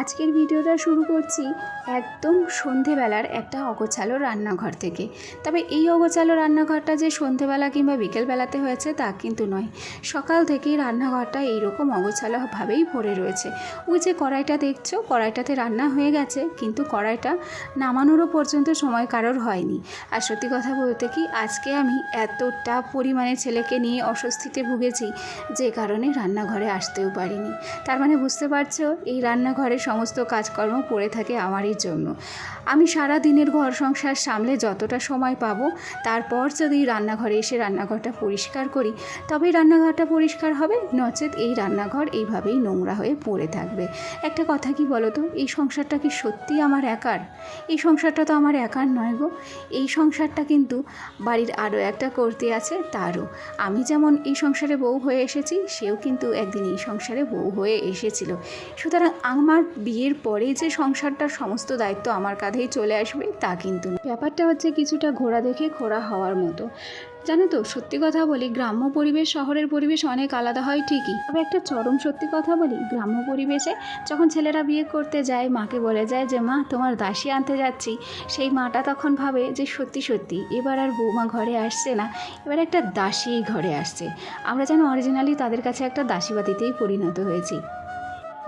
আজকের ভিডিওটা শুরু করছি একদম সন্ধেবেলার একটা অগোছালো রান্নাঘর থেকে। তবে এই অগোছালো রান্নাঘরটা যে সন্ধেবেলা কিংবা বিকেলবেলাতে হয়েছে তা কিন্তু নয়। সকাল থেকেই রান্নাঘরটা এইরকম অগোছালোভাবেই ভরে রয়েছে। ওই যে কড়াইটা দেখছ, কড়াইটাতে রান্না হয়ে গেছে, কিন্তু কড়াইটা নামানোরও পর্যন্ত সময় কারোর হয়নি। আর সত্যি কথা বলতে কি, আজকে আমি এতটা পরিমাণে ছেলেকে নিয়ে অস্বস্তিতে ভুগেছি, যে কারণে রান্নাঘরে আসতেও পারিনি। তার মানে বুঝতে পারছ, এই রান্নাঘরে সমস্ত কাজকর্ম পড়ে থাকে আমারই জন্য। আমি সারা দিনের ঘর সংসার সামলে যতটা সময় পাবো, তারপর যদি রান্নাঘরে এসে রান্নাঘরটা পরিষ্কার করি, তবেই রান্নাঘরটা পরিষ্কার হবে, নচেত এই রান্নাঘর এইভাবেই নোংরা হয়ে পড়ে থাকবে। একটা কথা কি বলো তো এই সংসারটা কি সত্যি আমার একার? এই সংসারটা তো আমার একার নয় গো। এই সংসারটা কিন্তু বাড়ির আরও একটা করতে আছে, তারও। আমি যেমন এই সংসারে বউ হয়ে এসেছি, সেও কিন্তু একদিন এই সংসারে বউ হয়ে এসেছিল। সুতরাং আমার বিয়ের পরে যে সংসারটার সমস্ত দায়িত্ব আমার কাঁধেই চলে আসবে, তা কিন্তু না। ব্যাপারটা হচ্ছে কিছুটা ঘোড়া দেখে ঘোড়া হওয়ার মতো। জানো তো, সত্যি কথা বলি, গ্রাম্য পরিবেশ, শহরের পরিবেশ অনেক আলাদা হয় ঠিকই। তবে একটা চরম সত্যি কথা বলি, গ্রাম্য পরিবেশে যখন ছেলেরা বিয়ে করতে যায়, মাকে বলে যায় যে, মা, তোমার দাসী আনতে যাচ্ছি। সেই মাটা তখন ভাবে যে, সত্যি সত্যি, এবার আর বৌমা ঘরে আসছে না, এবার একটা দাসী ঘরে আসছে। আমরা যেন অরিজিনালি তাদের কাছে একটা দাসীবাদীতেই পরিণত হয়েছি।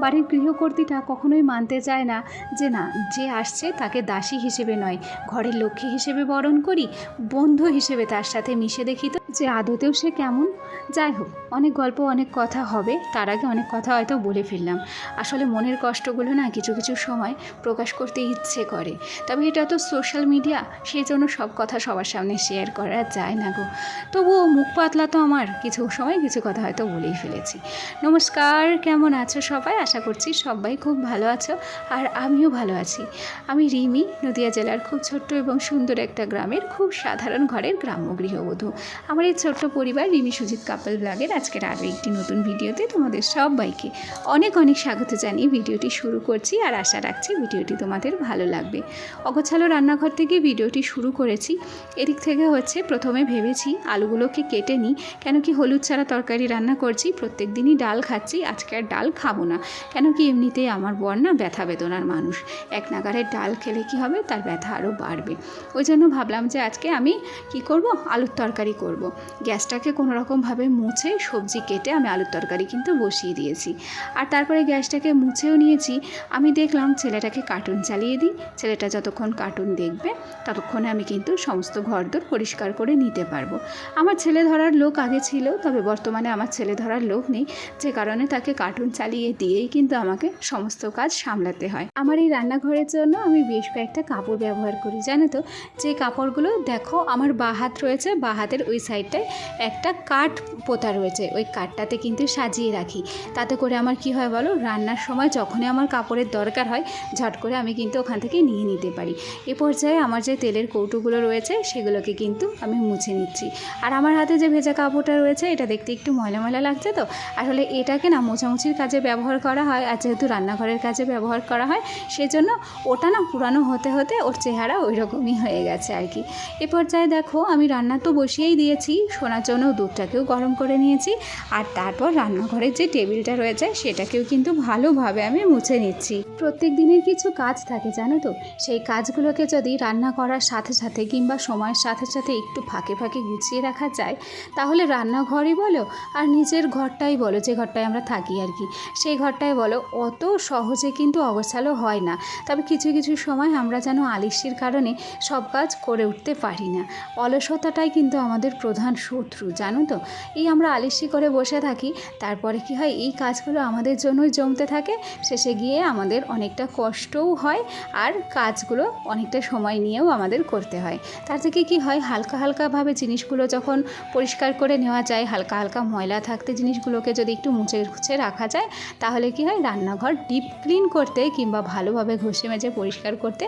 বাড়ির গৃহকর্তীটা কখনোই মানতে চায় না যে না, যে আসছে তাকে দাসী হিসেবে নয়, ঘরের লক্ষ্মী হিসেবে বরণ করি, বন্ধু হিসেবে তার সাথে মিশে দেখি তো। যে আদতেও সে কেমন? যাই হোক, অনেক গল্প, অনেক কথা হবে। তার আগে অনেক কথা হয়তো বলে ফেললাম। আসলে মনের কষ্টগুলো না কিছু কিছু সময় প্রকাশ করতে ইচ্ছে করে। তবে এটা তো সোশ্যাল মিডিয়া, সেই জন্য সব কথা সবার সামনে শেয়ার করা যায় না গো। তবুও মুখ পাতলা তো আমার। কিছু সময় কিছু কথা হয়তো বলেই ফেলেছি। নমস্কার, কেমন আছো সবাই? আশা করছি সবাই খুব ভালো আছো আর আমিও ভালো আছি। আমি রিমি, নদিয়া জেলার খুব ছোট্ট এবং সুন্দর একটা গ্রামের খুব সাধারণ ঘরের গ্রাম্য গৃহবধূ। আমার এই ছোট্ট পরিবার রিমি সুজিত কাপল ব্লগের আজকের আরও একটি নতুন ভিডিওতে তোমাদের সবাইকে অনেক অনেক স্বাগত জানিয়ে ভিডিওটি শুরু করছি আর আশা রাখছি ভিডিওটি তোমাদের ভালো লাগবে। অগোছালো রান্নাঘর থেকে ভিডিওটি শুরু করেছি। এদিক থেকে হচ্ছে প্রথমে ভেবেছি আলুগুলোকে কেটে নিই। কেন কি হলুদ ছাড়া তরকারি রান্না করছি, প্রত্যেক দিনই ডাল খাচ্ছি, আজকে আর ডাল খাব না। কেন কি এমনিতেই আমার বর না ব্যথা বেদনার মানুষ। এক নাগারের ডাল খেলে কি হবে? তার ব্যথা আরও বাড়বে। ওই জন্য ভাবলাম যে আজকে আমি কি করব? আলুর তরকারি করব। গ্যাসটাকে কোনো রকমভাবে মুছে সবজি কেটে আমি আলুর তরকারি কিন্তু বসিয়ে দিয়েছি। আর তারপরে গ্যাসটাকে মুছেও নিয়েছি। আমি দেখলাম ছেলেটাকে কার্টুন চালিয়ে দিই। ছেলেটা যতক্ষণ কার্টুন দেখবে, ততক্ষণে আমি কিন্তু সমস্ত ঘরদোর পরিষ্কার করে নিতে পারব। আমার ছেলে ধরার লোক আগে ছিল, তবে বর্তমানে আমার ছেলে ধরার লোক নেই। যে কারণে তাকে কার্টুন চালিয়ে দিয়েই কিন্তু আমাকে সমস্ত কাজ সামলাতে হয়। আমার এই রান্নাঘরের জন্য আমি বেশ কয়েকটা কাপড় ব্যবহার করি, জানো তো? যে কাপড়গুলো দেখো, আমার বা হাত রয়েছে, বা হাতের ওই সাইডটায় একটা কাঠ পোতা রয়েছে। ওই কাঠটাতে কিন্তু সাজিয়ে রাখি। তাতে করে আমার কি হয় বলো? রান্নার সময় যখনই আমার কাপড়ের দরকার হয়, ঝট করে আমি কিন্তু ওখান থেকে নিয়ে নিতে পারি। এ পর্যায়ে আমার যে তেলের কৌটোগুলো রয়েছে, সেগুলোকে কিন্তু আমি মুছে নিচ্ছি। আর আমার হাতে যে ভেজা কাপড়টা রয়েছে, এটা দেখতে একটু ময়লা ময়লা লাগছে তো? আসলে এটাকে না মোছামুছির কাজে ব্যবহার করা হয়, আর যেহেতু রান্নাঘরের কাজে ব্যবহার করা হয়, সেজন্য ওটা না পুরানো হতে হতে ওর চেহারা ওই রকমই হয়ে গেছে আর কি। এ পর্যায়ে দেখো, আমি রান্না তো বসিয়েই দিয়েছি শোনার জন্য দুধটাকেও গরম করে নিয়েছি, আর তারপর রান্নাঘরের যে টেবিলটা রয়েছে সেটাকেও কিন্তু ভালোভাবে আমি মুছে নিচ্ছি। প্রত্যেক দিনের কিছু কাজ থাকে, জানো তো? সেই কাজগুলোকে যদি রান্না করার সাথে সাথে কিংবা সময়ের সাথে সাথে একটু ফাঁকে ফাঁকে গুছিয়ে রাখা যায়, তাহলে রান্নাঘরই বলো আর নিজের ঘরটাই বলো, যে ঘরটায় আমরা থাকি আর কি। সেই ঘরটায় বলো, অত সহজে কিন্তু অগোছালো হয় না। তবে কিছু কিছু সময় আমরা যেন আলিসির কারণে সব কাজ করে উঠতে পারি না। অলসতাটাই কিন্তু আমাদের প্রধান শত্রু, জানো তো? এই আমরা আলিসি করে বসে থাকি, তারপরে কি হয়, এই কাজগুলো আমাদের জন্যই জমতে থাকে, শেষে গিয়ে আমাদের অনেকটা কষ্টও হয় আর কাজগুলো অনেকটা সময় নিয়েও আমাদের করতে হয়। তার থেকে কি হয়, হালকা হালকাভাবে জিনিসগুলো যখন পরিষ্কার করে নেওয়া যায়, হালকা হালকা ময়লা থাকতে জিনিসগুলোকে যদি একটু মুছে মুছে রাখা যায়, তাহলে কি হয়, রান্নাঘর ডিপ ক্লিন করতে কিংবা ভালোভাবে ঘষে মেজে পরিষ্কার করতে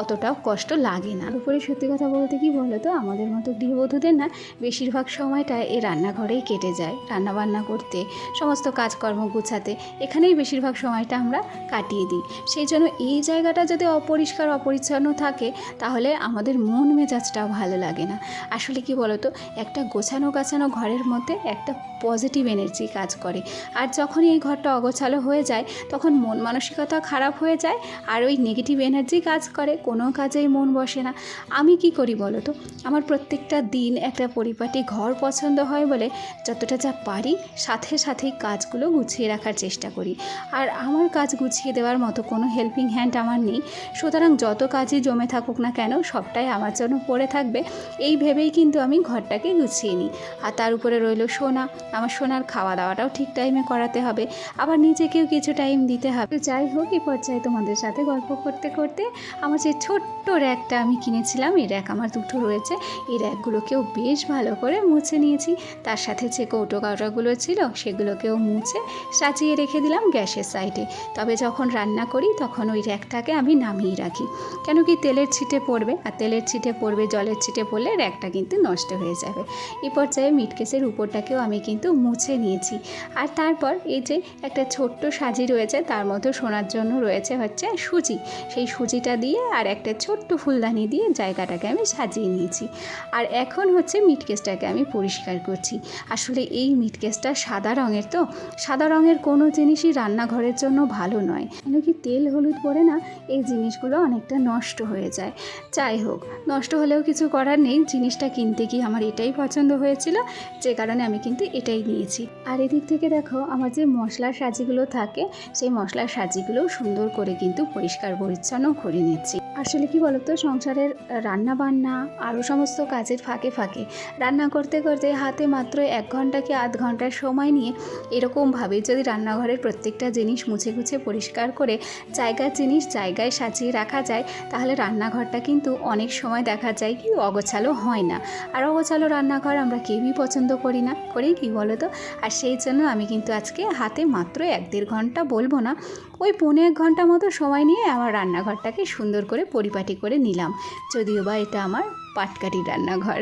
অতটাও কষ্ট লাগে না। উপরে সত্যি কথা বলতে কি বলো তো আমাদের মতো গৃহবধূদের না, বেশিরভাগ সময়টা এই রান্নাঘরেই কেটে যায়। রান্নাবান্না করতে, সমস্ত কাজকর্ম গুছাতে, এখানেই বেশিরভাগ সময়টা আমরা কাটিয়ে দিই। সেই জন্য এই জায়গাটা যদি অপরিষ্কার, অপরিচ্ছন্ন থাকে, তাহলে আমাদের মন মেজাজটাও ভালো লাগে না। আসলে কি বলতো, একটা গোছানো গাছানো ঘরের মধ্যে একটা পজিটিভ এনার্জি কাজ করে। আর যখন এই ঘরটা অগোছালো হয়ে যায়, তখন মন মানসিকতা খারাপ হয়ে যায়, আর ওই নেগেটিভ এনার্জি কাজ করে, কোনো কাজেই মন বসে না। আমি কি করি বলো তো আমার প্রত্যেকটা দিন একটা পরিপাটি ঘর পছন্দ হয় বলে যতটা যা পারি, সাথে সাথেই কাজগুলো গুছিয়ে রাখার চেষ্টা করি। আর আমার কাজ গুছিয়ে দেওয়ার মতো কোনো হেল্পিং হ্যান্ড আমার নেই। সুতরাং যত কাজই জমে থাকুক না কেন, সবটাই আমার জন্য পড়ে থাকবে। এই ভেবেই কিন্তু আমি ঘরটাকে গুছিয়ে নিই। আর তার উপরে রইল সোনা। আমার সোনার খাওয়া দাওয়াটাও ঠিক টাইমে করাতে হবে। আবার নিজেকেও কিছু টাইম দিতে হবে। যাই হোক, এই পর্যায়ে তোমাদের সাথে গল্প করতে করতে আমার যে ছোট্ট র্যাকটা আমি কিনেছিলাম, এই র্যাক আমার দুটো রয়েছে। এই র্যাকগুলোকেও বেশ ভালো করে মুছে নিয়েছি। তার সাথে যে কৌটো কাউটাগুলো ছিল, সেগুলোকেও মুছে সাজিয়ে রেখে দিলাম গ্যাসের সাইডে তবে যখন রান্না করি, তখন ওই র্যাকটাকে আমি নামিয়ে রাখি। কেন কি তেলের ছিটে পড়বে, আর তেলের ছিটে পড়বে, জলের ছিটে পড়লে র্যাকটা কিন্তু নষ্ট হয়ে যাবে। এই পর্যায়ে মিটকেসের উপরটাকেও আমি কিন্তু মুছে নিয়েছি। আর তারপর এই যে একটা ছোট্ট সাজি রয়েছে, তার মধ্যে শোনার জন্য রয়েছে হচ্ছে সুজি। সেই সুজিটা দিয়ে আর একটা ছোট্ট ফুলদানি দিয়ে জায়গাটাকে আমি সাজিয়ে নিয়েছি। আর এখন হচ্ছে মিটকেসটাকে আমি পরিষ্কার করছি। আসলে এই মিটকেসটা সাদা রঙের তো, সাদা রঙের কোনো জিনিসই রান্নাঘরের জন্য ভালো নয়। কেন কি তেল হলুদ পরে না, এই জিনিসগুলো অনেকটা নষ্ট হয়ে যায়। যাই হোক, নষ্ট হলেও কিছু করার নেই, জিনিসটা কিনতে গিয়ে আমার এটাই পছন্দ হয়েছিল, যে কারণে আমি কিন্তু এটাই নিয়েছি। আর এদিক থেকে দেখো আমার যে মশলার সাজিগুলো থাকে, সেই মশলার সাজিগুলোও সুন্দর করে কিন্তু পরিষ্কার পরিচ্ছন্ন করে নিচ্ছি। আসলে কি বলতো, সংসারের রান্না বান্না আরও সমস্ত কাজের ফাঁকে ফাঁকে। রান্না করতে করতে হাতে মাত্র এক ঘণ্টা কি আধ ঘণ্টার সময় নিয়ে এরকমভাবে যদি রান্নাঘরের প্রত্যেকটা জিনিস মুছে গুছে পরিষ্কার করে জায়গার জিনিস জায়গায় সাজিয়ে রাখা যায়, তাহলে রান্নাঘরটা কিন্তু অনেক সময় দেখা যায় কি অগোছালো হয় না। আর অগোছালো রান্নাঘর আমরা কেউই পছন্দ করি না। করি কি বলো তো আর সেই জন্য আমি কিন্তু আজকে হাতে মাত্র এক দেড় ঘণ্টা বলব না ওই পৌনে এক ঘণ্টা মতো সময় নিয়ে আমার রান্নাঘরটাকে সুন্দর করে পরিপাটি করে নিলাম। যদিও বা এটা আমার পাটকাটি রান্নাঘর।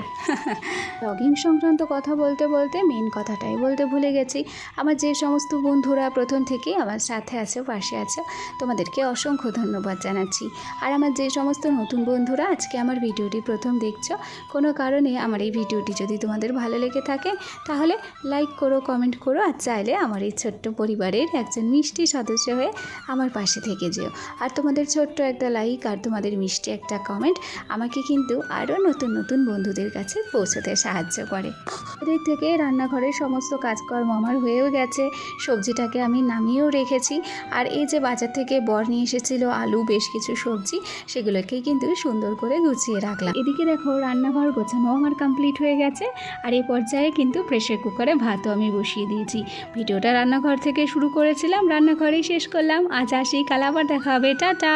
ব্লগিং সংক্রান্ত কথা বলতে বলতে মেন কথাটাই বলতে ভুলে গেছি। আমার যে সমস্ত বন্ধুরা প্রথম থেকেই আমার সাথে আছে, পাশে আছে, তোমাদেরকে অসংখ্য ধন্যবাদ জানাচ্ছি। আর আমার যে সমস্ত নতুন বন্ধুরা আজকে আমার ভিডিওটি প্রথম দেখছ, কোনো কারণে আমার এই ভিডিওটি যদি তোমাদের ভালো লেগে থাকে, তাহলে লাইক করো কমেন্ট করো, আর চাইলে আমার এই ছোট্ট পরিবারের একজন মিষ্টি সদস্য হয়ে আমার পাশে থেকে যেও। আর তোমাদের ছোট্ট একটা লাইক আর তোমাদের মিষ্টি একটা কমেন্ট আমাকে কিন্তু আরও নতুন নতুন বন্ধুদের কাছে পৌঁছতে সাহায্য করে। এদিক থেকে রান্নাঘরের সমস্ত কাজকর্ম আমার হয়েও গেছে। সবজিটাকে আমি নামিয়েও রেখেছি। আর এই যে বাজার থেকে বর নিয়ে এসেছিল আলু, বেশ কিছু সবজি, সেগুলোকে কিন্তু সুন্দর করে গুছিয়ে রাখলাম। এদিকে দেখো রান্নাঘর গোছানো আমার কমপ্লিট হয়ে গেছে। আর এই পর্যায়ে কিন্তু প্রেশার কুকারে ভাতও আমি বসিয়ে দিয়েছি। ভিডিওটা রান্নাঘর থেকে শুরু করেছিলাম, রান্নাঘরেই শেষ করলাম। আজ আসি কাল আবার দেখা হবে। টাটা!